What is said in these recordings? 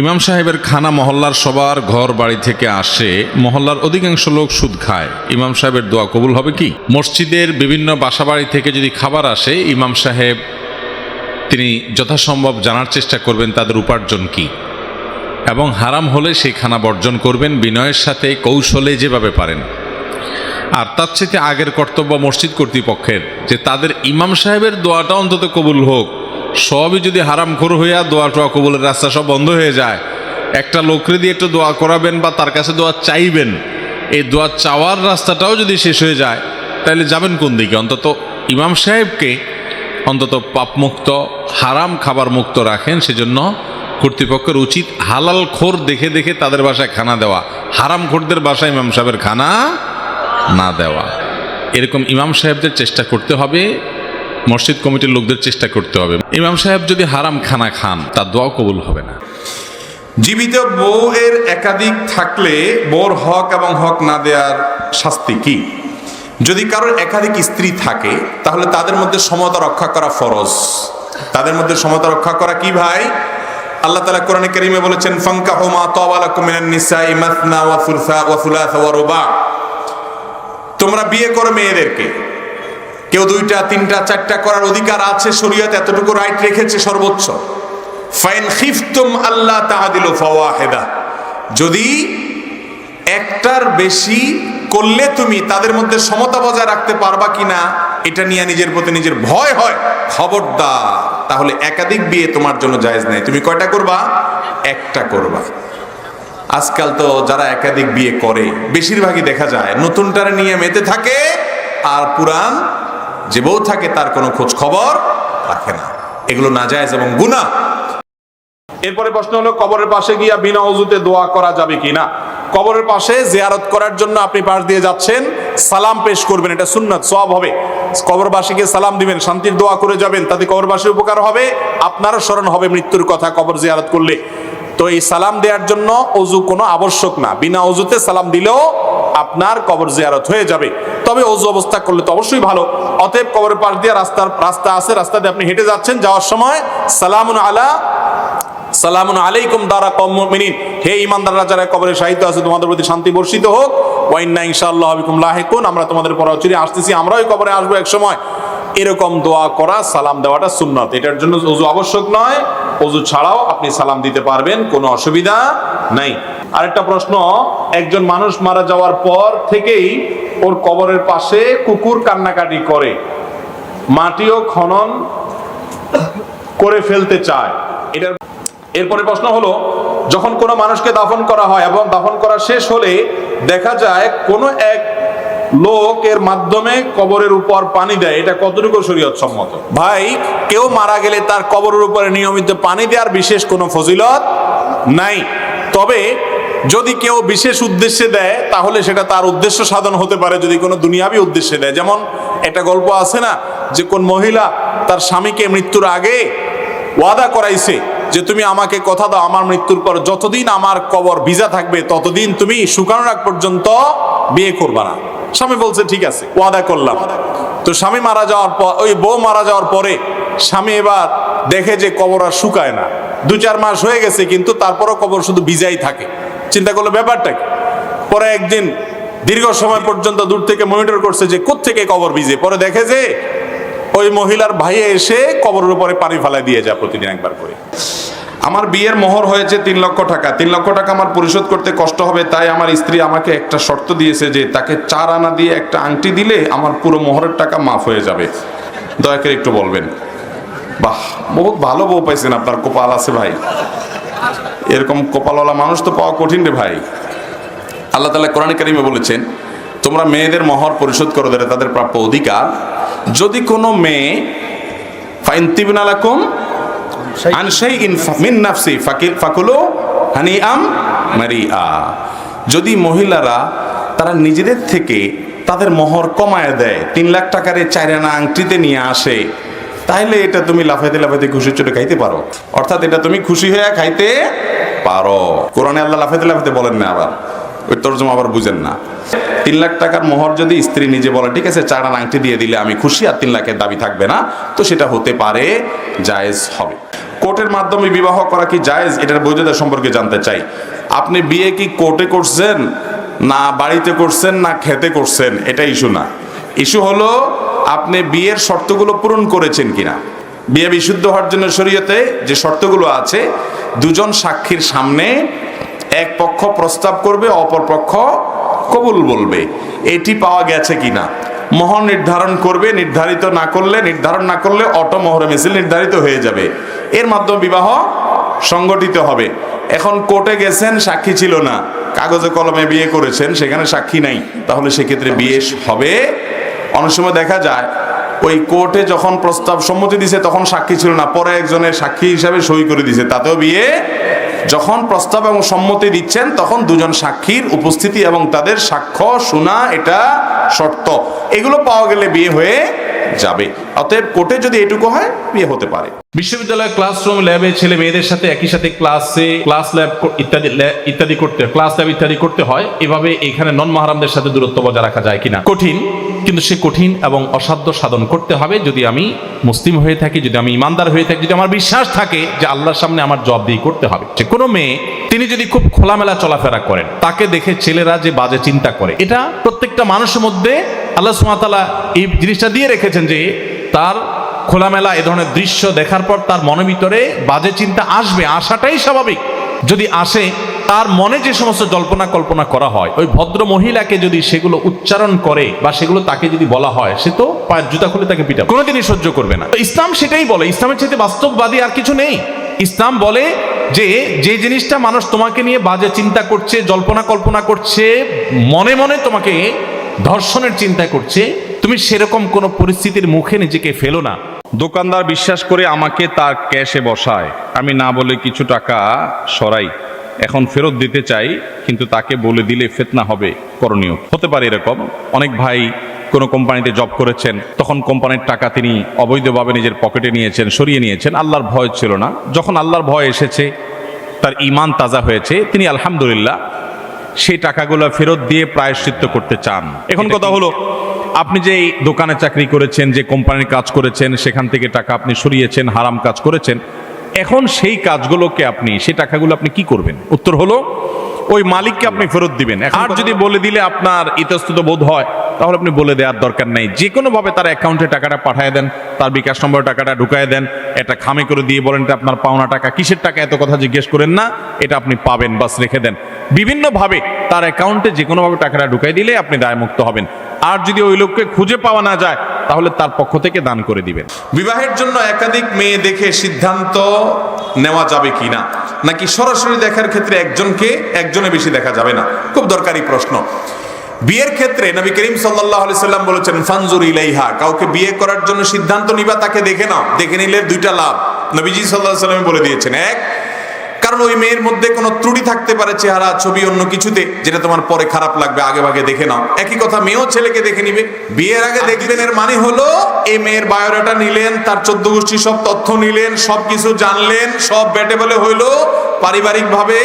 ইমাম সাহেবের খানা মহল্লার সবার ঘর বাড়ি থেকে আসে, মহল্লার অধিকাংশ লোক সুদ খায়। ইমাম সাহেবের দোয়া কবুল হবে কি? মসজিদের বিভিন্ন বাসাবাড়ি থেকে যদি খাবার আসে, ইমাম সাহেব তিনি যথাসম্ভব জানার চেষ্টা করবেন তাদের উপার্জন কি। এবং হারাম হলে সেই খানা বর্জন করবেন, বিনয়ের সাথে, কৌশলে যেভাবে পারেন। আর তার চেয়ে আগের কর্তব্য মসজিদ কর্তৃপক্ষের, যে তাদের ইমাম সাহেবের দোয়াটা অন্তত কবুল হোক। সবই যদি হারাম খোর হইয়া দোয়া টোয়া কবুলের রাস্তা সব বন্ধ হয়ে যায়, একটা লোকরে দিয়ে একটু দোয়া করাবেন বা তার কাছে দোয়া চাইবেন, এই দোয়া চাওয়ার রাস্তাটাও যদি শেষ হয়ে যায় তাহলে যাবেন কোন দিকে? অন্তত ইমাম সাহেবকে অন্তত পাপমুক্ত, হারাম খাবার মুক্ত রাখেন, সেজন্য কর্তৃপক্ষের উচিত হালাল খোর দেখে দেখে তাদের বাসায় খানা দেওয়া, হারাম খোরদের বাসায় ইমাম সাহেবের খানা না দেওয়া। এরকম ইমাম সাহেবদের চেষ্টা করতে হবে মসজিদ কমিটির লোকদের চেষ্টা করতে হবে। ইমাম সাহেব যদি হারাম খানা খান, তার দোয়া কবুল হবে না। জীবিত বউ এর একাধিক থাকলে বউর হক এবং হক না দেওয়ার শাস্তি কি? যদি কারোর একাধিক স্ত্রী থাকে, তাহলে তাদের মধ্যে সমতা রক্ষা করা ফরজ। তাদের মধ্যে সমতা রক্ষা করা কি ভাই? আল্লাহ তালা কোরআনে কারিমে বলেছেন ফাঙ্কা হোমা তওয়ালাকুম মিনান নিসাই মাসনা ওয়া সুলসা তোমরা বিয়ে করো মেয়েদেরকে। কেউ দুইটা, তিনটা, চারটা করার অধিকার আছে, শরীয়ত এতটুকু রাইট রেখেছে সর্বোচ্চ। ফাইন খিফতুম আল্লাহ তাহাদিল ফাওয়াহেদা। যদি একটার বেশি করলে তুমি তাদের মধ্যে সমতা বজায় রাখতে পারবা কিনা, এটা নিয়ে নিজের প্রতি নিজের ভয় হয়। খবরদার, তাহলে একাধিক বিয়ে তোমার জন্য জায়েজ নাই। তুমি কয়টা করবা? একটা করবা। আজকাল তো যারা একাধিক বিয়ে করে, বেশিরভাগই দেখা যায় নতুনটারে নিয়ে মেতে থাকে আর পুরান যে বউ থাকে তার কোনো খোঁজ খবর রাখে না। এগুলো নাজায়েজ এবং গুনাহ। এরপরে প্রশ্ন হলো, কবরের পাশে গিয়া বিনা অজুতে দোয়া করা যাবে কিনা? কবরের পাশে জিয়ারত করার জন্য আপনি পাশ দিয়ে যাচ্ছেন, সালাম পেশ করবেন, এটা সুন্নাত সব হবে। কবরবাসীকে সালাম দিবেন, শান্তির দোয়া করে যাবেন, তাতে কবরবাসীর উপকার হবে, আপনারও স্মরণ হবে মৃত্যুর কথা কবর জিয়ারত করলে। তো এই সালাম দেওয়ার জন্য অজু কোনো আবশ্যক না। বিনা অজুতে সালাম দিলেও আপনার কবর জিয়ারত হয়ে যাবে। তবে অজু অবস্থা করলে তো অবশ্যই ভালো। অতএব কবরের পাশ দিয়ে রাস্তার রাস্তা আছে, রাস্তা দিয়ে আপনি হেঁটে যাচ্ছেন, যাওয়ার সময় সালামুন আলা, সালামুন আলাইকুম দারা কম মুমিনিন। হে ইমানদাররা যারা কবরে সাহিত্য আছে, তোমাদের প্রতি শান্তি বর্ষিত হোক। ওয়াইন্না ইনশাআল্লাহ বিকুম লাহিকুন। আমরা তোমাদের পর চিরে আসতেছি, আমরাও কবরে আসব এক সময়। এরকম দোয়া করা, সালাম দেওয়াটা সুন্নত। এটার জন্য অজু আবশ্যক নয়। অজু ছাড়াও আপনি সালাম দিতে পারবেন, কোনো অসুবিধা নাই। আরেকটা প্রশ্ন, একজন মানুষ মারা যাওয়ার পর থেকেই ওর কবরের পাশে কুকুর কান্নাকাটি করে, মাটিও খনন করে ফেলতে চায়। এটার, এরপরে প্রশ্ন হলো, যখন কোনো মানুষকে দাফন করা হয় এবং দাফন করা শেষ হলে দেখা যায় কোনো এক লোক এর মাধ্যমে কবরের উপর পানি দেয়। এটা কতটুকু শরীয়ত সম্মত? ভাই, কেউ মারা গেলে তার কবরের উপরে নিয়মিত পানি দেওয়ার বিশেষ কোনো ফজিলত নাই। তবে যদি কেউ বিশেষ উদ্দেশ্যে দেয়, তাহলে সেটা তার উদ্দেশ্য সাধন হতে পারে যদি কোনো দুনিয়াবি উদ্দেশ্যে দেয়। যেমন একটা গল্প আছে না, যে কোন মহিলা তার স্বামীকে মৃত্যুর আগে ওয়াদা করাইছে যে তুমি আমাকে কথা দাও, আমার মৃত্যুর পর যতদিন আমার কবর ভিজা থাকবে, ততদিন তুমি শুকানোর আগ পর্যন্ত বিয়ে করবা না। স্বামী বলছে, ঠিক আছে, ওয়াদা করলাম। তো স্বামী মারা যাওয়ার পর, ওই বউ মারা যাওয়ার পরে স্বামী এবার দেখে যে কবর আর শুকায় না। দু চার মাস হয়ে গেছে, কিন্তু তারপরও কবর শুধু ভিজাই থাকে। চিন্তা করল ব্যাপারটা পরে একদিন দীর্ঘ সময় পর্যন্ত দূর থেকে মনিটর করছে যে কোত্থেকে কবর ভিজে। পরে দেখে যে ওই মহিলার ভাইয়ে এসে কবরের উপরে পানি ফালাই দিয়ে যায় প্রতিদিন একবার করে। আমার বিয়ের মোহর হয়েছে তিন লক্ষ টাকা। তিন লক্ষ টাকা আমার পরিশোধ করতে কষ্ট হবে, তাই আমার স্ত্রী আমাকে একটা শর্ত দিয়েছে যে তাকে চার আনা দিয়ে একটা আংটি দিলে আমার পুরো মোহরের টাকা মাফ হয়ে যাবে। দয়া করে একটু বলবেন। বাহ, বহুত ভালো বউ পাইছেন আপনার কপাল আছে ভাই। এরকম কপালওয়ালা মানুষ তো পাওয়া কঠিন রে ভাই। আল্লাহ তালা কোরআন কারিমে বলেছেন, তোমরা মেয়েদের মহর পরিশোধ করো ধরে তাদের প্রাপ্য অধিকার। যদি কোনো মেয়ে, ফাইন তিবিনালাকুম আন শাইইন মিন নাফসি ফাকিল, ফাকুলু হানিআম মারিআ। যদি মহিলারা তারা নিজেদের থেকে তাদের মহর কমায় দেয়, তিন লাখ টাকার আনা আংটিতে নিয়ে আসে তাহলে এটা তুমি লাফাইতে লাফাইতে খুশি চলে খাইতে পারো। অর্থাৎ এটা তুমি খুশি হয়ে খাইতে পারো। কোরআনে আল্লাহ লাফাইতে লাফাইতে বলেন না আবার। ওই তর্জমা আবার বুঝেন না। তিন লাখ টাকার মোহর যদি স্ত্রী নিজে বলে, ঠিক আছে, চার আংটি দিয়ে দিলে আমি খুশি আর তিন লাখের দাবি থাকবে না। তো সেটা হতে পারে জায়েজ হবে। কোর্টের মাধ্যমে বিবাহ করা কি জায়েজ? এটার বৈধতা সম্পর্কে জানতে চাই। আপনি বিয়ে কি কোর্টে করছেন, না বাড়িতে করছেন, না খেতে করছেন? এটা ইস্যু না। ইস্যু হলো আপনি বিয়ের শর্তগুলো পূরণ করেছেন কিনা? বিয়ে বিশুদ্ধ হওয়ার জন্য শরীয়তে যে শর্তগুলো আছে, দুজন সাক্ষীর সামনে এক পক্ষ প্রস্তাব করবে, অপর পক্ষ কবুল বলবে। এটি পাওয়া গেছে কিনা? মোহর নির্ধারণ করবে, নির্ধারিত না করলে, নির্ধারণ না করলে অটো মোহরে মিছিল নির্ধারিত হয়ে যাবে। এর মাধ্যমে বিবাহ সংগঠিত হবে। এখন কোর্টে গেছেন, সাক্ষী ছিল না। কাগজে কলমে বিয়ে করেছেন, সেখানে সাক্ষী নাই। তাহলে সেক্ষেত্রে বিয়ে হবে অনেক সময় দেখা যায়, ওই কোর্টে যখন প্রস্তাব সম্মতি দিছে তখন সাক্ষী ছিল না, পরে একজনের সাক্ষী হিসাবে সই করে দিছে, তাতেও বিয়ে। যখন প্রস্তাব এবং সম্মতি দিচ্ছেন তখন দুজন সাক্ষীর উপস্থিতি এবং তাদের সাক্ষ্য, শোনা, এটা শর্ত। এগুলো পাওয়া গেলে বিয়ে হয়ে যাবে। অতএব কোর্টে যদি এটুকু হয়, বিয়ে হতে পারে। বিশ্ববিদ্যালয় ক্লাসরুম ল্যাবে ছেলে মেয়েদের সাথে একই সাথে ক্লাসে ক্লাস ল্যাব ইত্যাদি ইত্যাদি করতে ক্লাস ল্যাব ইত্যাদি করতে হয়। এভাবে এখানে নন মাহারামদের সাথে দূরত্ব বজায় রাখা যায় কিনা? কঠিন, কিন্তু সে কঠিন এবং অসাধ্য সাধন করতে হবে। যদি আমি মুসলিম হয়ে থাকি, যদি আমি ইমানদার হয়ে থাকি, যদি আমার বিশ্বাস থাকে যে আল্লাহর সামনে আমার জব দিয়ে করতে হবে। যে কোনো মেয়ে, তিনি যদি খুব খোলামেলা চলাফেরা করেন, তাকে দেখে ছেলেরা যে বাজে চিন্তা করে, এটা প্রত্যেকটা মানুষের মধ্যে আল্লাহ সুমাতালা এই জিনিসটা দিয়ে রেখেছেন যে তার খোলামেলা এ ধরনের দৃশ্য দেখার পর তার মনের ভিতরে বাজে চিন্তা আসবে আসাটাই স্বাভাবিক। যদি আসে, তার মনে যে সমস্ত জল্পনা কল্পনা করা হয়, ওই ভদ্র মহিলাকে যদি সেগুলো উচ্চারণ করে বা সেগুলো তাকে যদি বলা হয়, সে তো পায়ের জুতা খুলে তাকে পিটাবে। কোনোদিনই সহ্য করবে না। ইসলাম সেটাই বলে, ইসলামের চাইতে বাস্তববাদী আর কিছু নেই। ইসলাম বলে যে যে জিনিসটা মানুষ তোমাকে নিয়ে বাজে চিন্তা করছে, জল্পনা কল্পনা করছে, মনে মনে তোমাকে ধর্ষণের চিন্তা করছে তুমি সেরকম কোনো পরিস্থিতির মুখে নিজেকে ফেলো না। দোকানদার বিশ্বাস করে আমাকে তার ক্যাশে বসায়। আমি না বলে কিছু টাকা সরাই। এখন ফেরত দিতে চাই কিন্তু তাকে বলে দিলে ফেতনা হবে। করণীয়। হতে পারে এরকম। অনেক ভাই কোনো কোম্পানিতে জব করেছেন। তখন কোম্পানির টাকা তিনি অবৈধভাবে নিজের পকেটে নিয়েছেন সরিয়ে নিয়েছেন। আল্লাহর ভয় ছিল না। যখন আল্লাহর ভয় এসেছে তার ইমান তাজা হয়েছে তিনি আলহামদুলিল্লাহ সেই টাকাগুলো ফেরত দিয়ে প্রায়শ্চিত্ত করতে চান। এখন কথা হলো আপনি যে দোকানে চাকরি করেছেন যে কোম্পানির কাজ করেছেন সেখান থেকে টাকা আপনি সরিয়েছেন হারাম কাজ করেছেন এখন সেই কাজগুলোকে আপনি সেই টাকাগুলো আপনি কি করবেন? উত্তর হলো ওই মালিককে আপনি ফেরত দিবেন। আর যদি বলে দিলে আপনার ইতস্তত বোধ হয় তাহলে আপনি বলে দেওয়ার দরকার নেই। যে কোনোভাবে তার অ্যাকাউন্টে টাকাটা পাঠিয়ে দেন তার বিকাশ নম্বরে টাকাটা ঢুকায় দেন এটা খামে করে দিয়ে বলেন এটা আপনার পাওনা টাকা কিসের টাকা এত কথা জিজ্ঞেস করেন না এটা আপনি পাবেন বাস রেখে দেন। বিভিন্নভাবে তার অ্যাকাউন্টে যে কোনোভাবে টাকাটা ঢুকাই দিলে আপনি দায়মুক্ত হবেন। আর যদি ওই লোককে খুঁজে পাওয়া না যায়, তাহলে তার পক্ষ থেকে দান করে দিবেন। বিবাহের জন্য একাধিক মেয়ে দেখে সিদ্ধান্ত নেওয়া যাবে কিনা? নাকি সরাসরি দেখার ক্ষেত্রে একজনকে একজনে বেশি দেখা যাবে না? খুব দরকারি প্রশ্ন। বিয়ের ক্ষেত্রে নবী করিম সাল্লাহ সাল্লাম বলেছেন, ফানজুর ইলাইহা কাউকে বিয়ে করার জন্য সিদ্ধান্ত নিবা, তাকে দেখে নাও। দেখে নিলে দুইটা লাভ। নবীজি সাল্লাহ সাল্লাম বলে দিয়েছেন, এক কারণ ওই মেয়ের মধ্যে কোনো ত্রুটি থাকতে পারে চেহারা, ছবি, অন্য কিছুতে, যেটা তোমার পরে খারাপ লাগবে, আগে ভাগে দেখে নাও। একই কথা, মেয়েও ছেলেকে দেখে নিবে। বিয়ের আগে দেখবেন এর মানে হলো, এই মেয়ের বায়োডাটা নিলেন, তার চোদ্দ গোষ্ঠী সব তথ্য নিলেন, সব কিছু জানলেন, সব ব্যাটে বলে হইল, পারিবারিকভাবে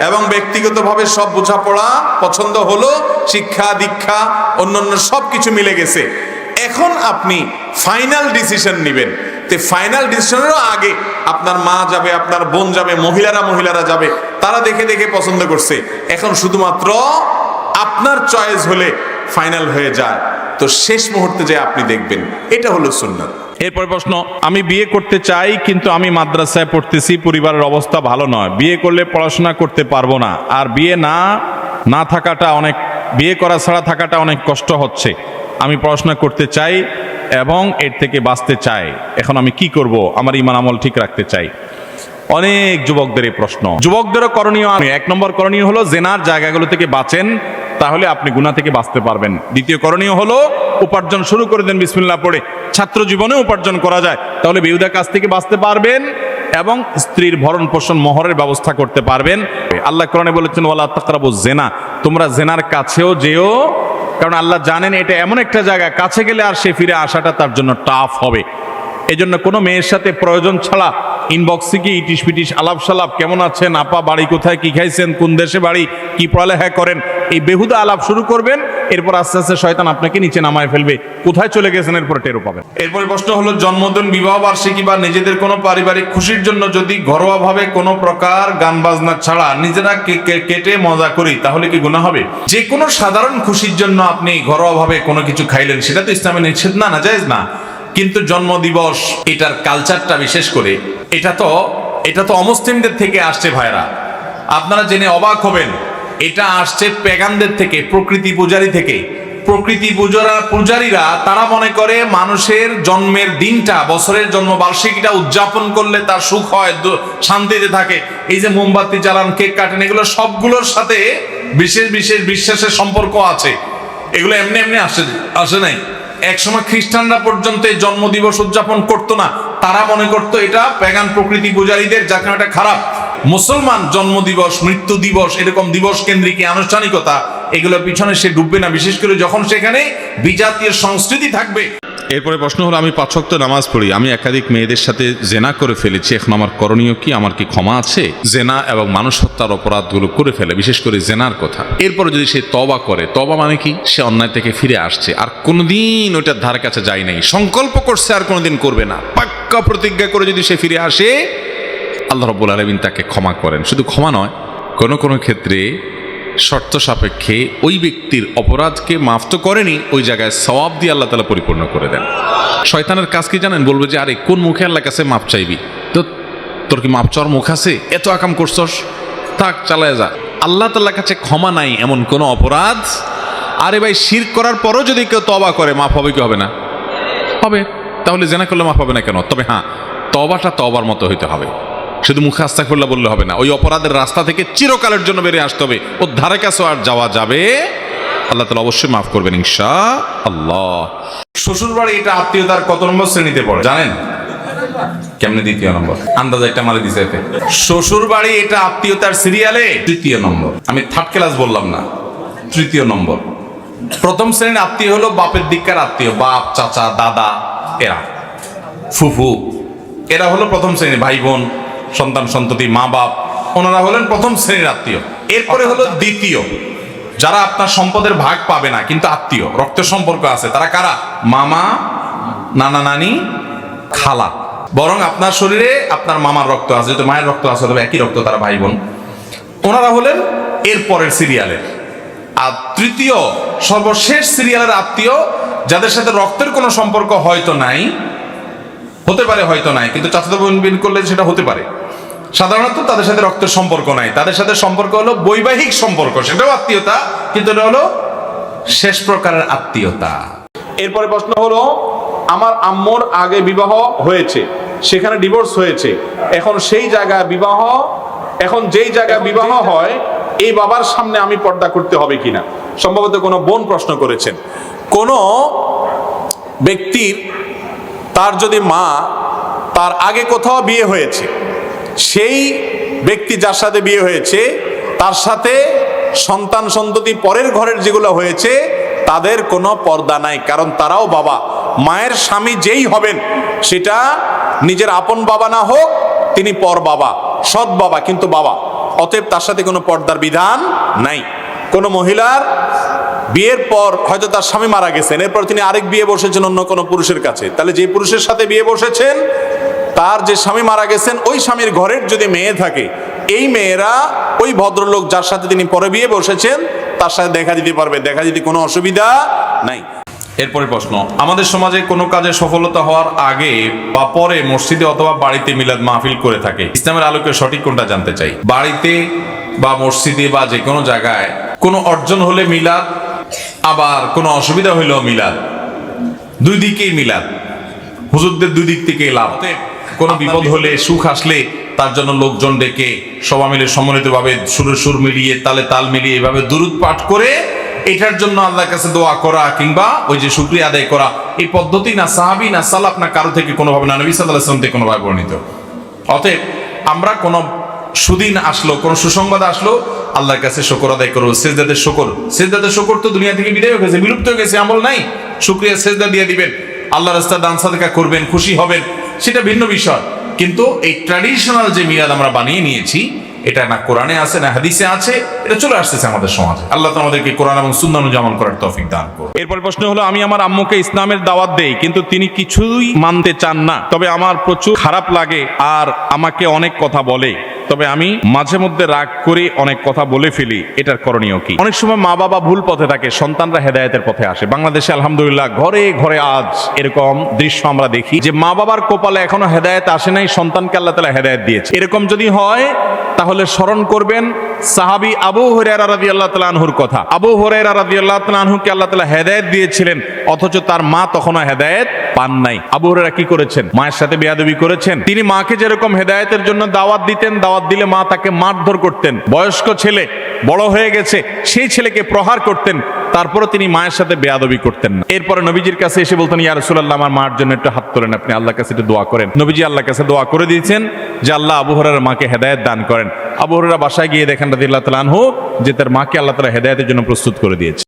এবং ব্যক্তিগতভাবে সব বোঝাপড়া পছন্দ হলো, শিক্ষা, দীক্ষা, অন্যান্য সব কিছু মিলে গেছে। এখন আপনি ফাইনাল ডিসিশন নেবেন। তে ফাইনাল ডিসিশনেরও আগে আপনার মা যাবে, আপনার বোন যাবে, মহিলারা মহিলারা যাবে, তারা দেখে দেখে পছন্দ করছে। এখন শুধুমাত্র আপনার চয়েস হলে ফাইনাল হয়ে যায়। তো শেষ মুহূর্তে যে আপনি দেখবেন, এটা হলো সুন্নাত। এরপর প্রশ্ন, আমি বিয়ে করতে চাই, কিন্তু আমি মাদ্রাসায় পড়তেছি, পরিবারের অবস্থা ভালো নয়। বিয়ে করলে পড়াশোনা করতে পারব না। আর বিয়ে না না থাকাটা অনেক, বিয়ে করা ছাড়া থাকাটা অনেক কষ্ট হচ্ছে। আমি পড়াশোনা করতে চাই এবং এর থেকে বাঁচতে চাই এখন আমি কি করব? আমার ইমান আমল ঠিক রাখতে চাই। অনেক যুবকদের এই প্রশ্ন। যুবকদেরও করণীয় এক নম্বর করণীয় হলো, জেনার জায়গাগুলো থেকে বাঁচেন, তাহলে আপনি গুণা থেকে বাঁচতে পারবেন। দ্বিতীয় করণীয় হলো, উপার্জন শুরু করে দেন, বিসমিল্লাহ পড়ে। ছাত্র জীবনে উপার্জন করা যায়। তাহলে বেহুদা কাছ থেকে বাঁচতে পারবেন এবং স্ত্রীর ভরণ পোষণ, মোহরের ব্যবস্থা করতে পারবেন। আল্লাহ কোরআনে বলেছেন, ওয়ালা তাকরাবু জেনা। তোমরা জেনার কাছেও যেও কারণ আল্লাহ জানেন এটা এমন একটা জায়গা, কাছে গেলে আর সে ফিরে আসাটা তার জন্য টাফ হবে। এই জন্য কোনো মেয়ের সাথে প্রয়োজন ছাড়া ইনবক্সে কি ইটিস পিটিস আলাপ সালাপ কেমন আছেন, আপা বাড়ি কোথায়, কি খাইছেন, কোন দেশে বাড়ি, কি পড়ালেখা করেন, এই বেহুদা আলাপ শুরু করবেন এরপর আস্তে আস্তে শয়তান আপনাকে নিচে নামায় ফেলবে। কোথায় চলে গেছেন? এরপর টেরো পাবেন। এরপরে প্রশ্ন হলো, জন্মদিন, বিবাহ বার্ষিকী বা নিজেদের কোনো পারিবারিক খুশির জন্য যদি ঘরোয়াভাবে কোনো প্রকার গান বাজনা ছাড়া নিজেরা কেটে মজা করি, তাহলে কি গুণা হবে? যে কোনো সাধারণ খুশির জন্য আপনি ঘরোয়াভাবে কোনো কিছু খাইলেন, সেটা তো ইসলামে নিষেধ না না জায়েজ না। কিন্তু জন্মদিবস এটার কালচারটা বিশেষ করে, এটা তো এটা তো অমুসলিমদের থেকে আসছে ভাইরা আপনারা জেনে অবাক হবেন এটা আসছে পেগানদের থেকে, প্রকৃতি পূজারী থেকে। প্রকৃতি পূজারা, পূজারীরা, তারা মনে করে মানুষের জন্মের দিনটা, বছরের জন্ম বার্ষিকীটা উদযাপন করলে তার সুখ হয় শান্তিতে থাকে। এই যে মোমবাতি জ্বালান, কেক কাটেন, এগুলো সবগুলোর সাথে বিশেষ বিশেষ বিশ্বাসের সম্পর্ক আছে। এগুলো এমনি এমনি আসে আসে নাই। একসময় খ্রিস্টানরা পর্যন্ত এই জন্মদিবস উদযাপন করতো না। তারা মনে করতো এটা প্যাগান প্রকৃতি পূজারীদের, যার কারণে এটা খারাপ। মুসলমান জন্ম দিবস, মৃত্যু দিবস, এরকম দিবস কেন্দ্রিক আনুষ্ঠানিকতা, এগুলোর পিছনে সে ডুববে না। বিশেষ করে যখন সেখানে বিজাতীয় সংস্কৃতি থাকবে। এরপরে প্রশ্ন হলো, আমি পাঁচ ওয়াক্ত নামাজ পড়ি, আমি একাধিক মেয়েদের সাথে জেনা করে ফেলেছি এখন আমার করণীয় কি? আমার কি ক্ষমা আছে? জেনা এবং মানুষ হত্যার অপরাধগুলো করে ফেলে, বিশেষ করে জেনার কথা। এরপরে যদি সে তবা করে তবা মানে কি? সে অন্যায় থেকে ফিরে আসছে। আর কোনোদিন ওইটার ধার কাছে যায় নাই। সংকল্প করছে, আর কোনোদিন করবে না। পাক্কা প্রতিজ্ঞা করে যদি সে ফিরে আসে আল্লাহ রব্বুল আলমিন তাকে ক্ষমা করেন। শুধু ক্ষমা নয়, কোনো কোনো ক্ষেত্রে শর্ত সাপেক্ষে ওই ব্যক্তির অপরাধকে মাফ তো করেনি, ওই জায়গায় সওয়াব দিয়ে আল্লাহ তালা পরিপূর্ণ করে দেন। শয়তানের কাজ কি জানেন? বলবে যে, আরে, কোন মুখে আল্লাহ কাছে মাপ চাইবি? তো, তোর কি মাপ চাওয়ার মুখ আছে? এত আকাম করছস? থাক, চালায় যা। আল্লাহ তাল্লাহ কাছে ক্ষমা নাই এমন কোনো অপরাধ। আরে ভাই শির করার পরও যদি কেউ তবা করে, মাফ হবে কি হবে না? হবে। তাহলে জেনা করলে মাফ হবে না কেন? তবে হ্যাঁ তবাটা তবার মতো হইতে হবে। শুধু মুখে আস্তাকুল্লাহ বললে হবে না ওই অপরাধের রাস্তা থেকে চিরকালের জন্য বেরিয়ে আসতে হবে। ওর ধারে কাছে আর যাওয়া যাবে? আল্লাহ তালা অবশ্যই মাফ করবেন ইনশা আল্লাহ শ্বশুর বাড়ি এটা আত্মীয়তার কত নম্বর শ্রেণীতে পড়ে? জানেন? কেমনে দ্বিতীয় নম্বর? আন্দাজ একটা মারে দিছে এতে। শ্বশুর বাড়ি এটা আত্মীয়তার সিরিয়ালে? তৃতীয় নম্বর। আমি থার্ড ক্লাস বললাম না তৃতীয় নম্বর। প্রথম শ্রেণির আত্মীয় হলো বাপের দিককার আত্মীয় বাপ চাচা দাদা এরা। ফুফু। এরা হলো প্রথম শ্রেণি ভাই বোন। সন্তান সন্ততি মা বাপ ওনারা হলেন প্রথম শ্রেণির আত্মীয়। এরপরে হলো দ্বিতীয়। যারা আপনার সম্পদের ভাগ পাবে না কিন্তু আত্মীয় রক্তের সম্পর্ক আছে তারা কারা? মামা নানা নানি খালা। বরং আপনার শরীরে আপনার মামার রক্ত আছে যেহেতু মায়ের রক্ত আছে তবে একই রক্ত তারা ভাই বোন ওনারা হলেন এর পরের সিরিয়ালের। আর তৃতীয় সর্বশেষ সিরিয়ালের আত্মীয় যাদের সাথে রক্তের কোনো সম্পর্ক হয়তো নাই হতে পারে হয়তো নাই কিন্তু চাচাতো বোন বিন করলে সেটা হতে পারে। সাধারণত তাদের সাথে রক্তের সম্পর্ক নাই। তাদের সাথে সম্পর্ক হলো বৈবাহিক সম্পর্ক সেটাও আত্মীয়তা কিন্তু এটা হলো শেষ প্রকারের আত্মীয়তা। এরপরে প্রশ্ন হলো আমার আম্মুর আগে বিবাহ হয়েছে সেখানে ডিভোর্স হয়েছে এখন সেই জায়গায় বিবাহ এখন যেই জায়গায় বিবাহ হয় এই বাবার সামনে আমি পর্দা করতে হবে কিনা? সম্ভবত কোনো বোন প্রশ্ন করেছেন। কোনো ব্যক্তির তার যদি মা তার আগে কোথাও বিয়ে হয়েছে, সেই ব্যক্তি যার সাথে বিয়ে হয়েছে, তার সাথে সন্তান সন্ততি পরের ঘরের যেগুলো হয়েছে, তাদের কোনো পর্দা নাই। কারণ তারাও বাবা, মায়ের স্বামী যেই হবেন, সেটা নিজের আপন বাবা না হোক, তিনি পর বাবা, সৎ বাবা, কিন্তু বাবা। অতএব তার সাথে কোনো পর্দার বিধান নাই। কোনো মহিলার বিয়ের পর হয়তো তার স্বামী মারা গেছেন, এরপর তিনি আরেক বিয়ে বসেছেন অন্য কোনো পুরুষের কাছে। তাহলে যে পুরুষের সাথে বিয়ে বসেছেন, তার যে স্বামী মারা গেছেন, ওই স্বামীর ঘরের যদি মেয়ে থাকে, এই মেয়েরা ওই ভদ্রলোক যার সাথে তিনি পরে বিয়ে বসেছেন, তার সাথে দেখা দিতে পারবে। দেখা দিতে কোনো অসুবিধা নাই। এরপরে প্রশ্ন, আমাদের সমাজে কোনো কাজে সফলতা হওয়ার আগে বা পরে মসজিদে অথবা বাড়িতে মিলাদ মাহফিল করে থাকে। ইসলামের আলোকে সঠিক কোনটা জানতে চাই? বাড়িতে বা মসজিদে বা যে কোনো জায়গায় কোনো অর্জন হলে মিলাদ আবার কোনো অসুবিধা হইলেও মিলাদ। দুই দিকেই মিলাদ। হুজুরদের দুই দিক থেকে লাভ। কোনো বিপদ হলে সুখ আসলে তার জন্য লোকজন ডেকে সবাই মিলে সম্মিলিতভাবে সুরে সুর মিলিয়ে তালে তাল মিলিয়ে এভাবে দুরুদ পাঠ করে এটার জন্য আল্লাহর কাছে দোয়া করা কিংবা ওই যে শুক্রিয়া আদায় করা এই পদ্ধতি না সাহাবি না সালাফ না কারও থেকে কোনোভাবে না নবী সাল্লাহ থেকে কোনোভাবে বর্ণিত। অতএব আমরা কোনো সুদিন আসলো, কোন সুসংবাদ আসলো, আল্লাহর কাছে শকর আদায় করব সেজদাদের শকর। সেজদাদের শকর তো দুনিয়া থেকে বিদায় হয়ে গেছে, বিলুপ্ত হয়ে গেছে, আমল নাই। শুক্রিয়া সেজদা দিয়ে দিবেন। আল্লাহ রাস্তা দান সাদকা করবেন, খুশি হবেন, সেটা ভিন্ন বিষয়। কিন্তু এই ট্র্যাডিশনাল যে মিলাদ আমরা বানিয়ে নিয়েছি, এটা না কোরআনে আছে, না হাদিসে আছে, এটা চলে আসতেছে আমাদের সমাজে। আল্লাহ তো আমাদেরকে কোরআন এবং অনুযায়ী আমল করার তৌফিক দান করুন। এরপর প্রশ্ন হলো, আমি আমার আম্মুকে ইসলামের দাওয়াত দেই, কিন্তু তিনি কিছুই মানতে চান না, তবে আমার প্রচুর খারাপ লাগে আর আমাকে অনেক কথা বলে। তবে আমি মাঝে মধ্যে রাগ করে অনেক কথা বলে ফেলি, এটার করণীয় কি? অনেক সময় মা বাবা ভুল পথে থাকে, সন্তানরা হেদায়তের পথে আসে। বাংলাদেশে আলহামদুলিল্লাহ ঘরে ঘরে আজ এরকম দৃশ্য আমরা দেখি যে মা বাবার কপালে এখনও হেদায়ত আসে নাই, সন্তানকে আল্লাহ তালা হেদায়ত দিয়েছে। এরকম যদি হয়, তাহলে স্মরণ করবেন সাহাবি আবু হরেরা রাদি আল্লাহ তালাহুর কথা। আবু হরেরা রাদি আল্লাহ তালাহুকে আল্লাহ তালা হেদায়ত দিয়েছিলেন, অথচ তার মা তখনও হেদায়ত পান নাই। আবু হরেরা কি করেছেন? মায়ের সাথে বেয়াদবি করেছেন। তিনি মাকে যেরকম হেদায়তের জন্য দাওয়াত দিতেন, দাওয়াত দিলে মা তাকে মারধর করতেন। বয়স্ক ছেলে, বড় হয়ে গেছে, সেই ছেলেকে প্রহার করতেন তারপরে তিনি মায়ের সাথে বেয়াদবি করতেন না। এরপরে নবীজির কাছে এসে বলতেন, ইয়া রাসূলুল্লাহ, আমার মার জন্য একটু হাত তোলেন আপনি, আল্লাহর কাছে একটু দোয়া করেন। নবীজি আল্লাহর কাছে দোয়া করে দিয়েছেন যে আল্লাহ আবু হরার মাকে হেদায়েত দান করেন। আবু হরারা বাসায় গিয়ে দেখেন রাজি আল্লাহ তালহ যে তার মাকে আল্লাহ তালা হেদায়তের জন্য প্রস্তুত করে দিয়েছে।